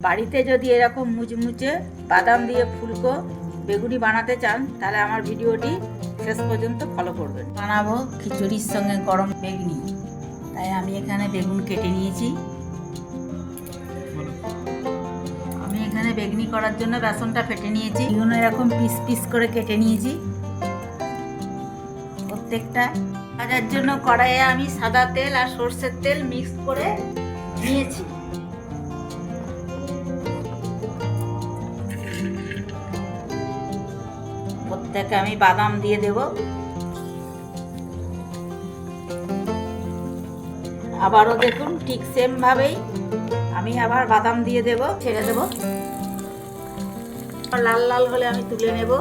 বাড়িতে যদি এরকম মুচমুচে বাদাম দিয়ে ফুলকো বেগুনি বানাতে চান, তাহলে আমার ভিডিওটি শেষ পর্যন্ত ফলো করবেন। বানাবো খিচুড়ির সঙ্গে গরম বেগুনি। তাই আমি এখানে বেগুন কেটে নিয়েছি। আমি এখানে বেগুনি করার জন্য বেসনটা ফেটে নিয়েছি। এগুলো এরকম পিস পিস করে কেটে নিয়েছি। প্রত্যেকটা ভাজার জন্য কড়াইয়ে আমি সাদা তেল আর সর্ষের তেল মিক্স করে নিয়েছি। প্রত্যেকে আমি বাদাম দিয়ে দেব। আবারও দেখুন ঠিক সেম ভাবেই আমি আবার বাদাম দিয়ে দেব, ছেড়ে দেব। লাল লাল হলে আমি তুলে নেব।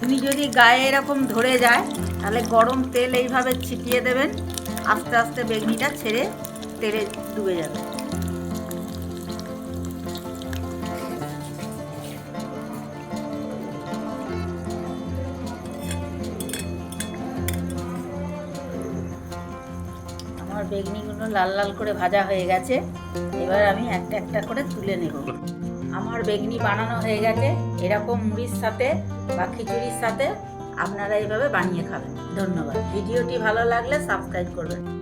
তুমি যদি গায়ে এরকম ধরে যায়, তাহলে গরম তেল এইভাবে ছিটিয়ে দেবেন। আস্তে আস্তে বেগনিটা ছেড়ে তেলে ডুবে যাবে। আমার বেগনিগুলো লাল লাল করে ভাজা হয়ে গেছে। এবার আমি একটা একটা করে তুলে নেব। আমার বেগনি বানানো হয়ে গেছে। এরকম মুড়ির সাথে বা খিচুড়ির সাথে আপনারা এইভাবে বানিয়ে খাবেন। ধন্যবাদ। ভিডিওটি ভালো লাগলে সাবস্ক্রাইব করবেন।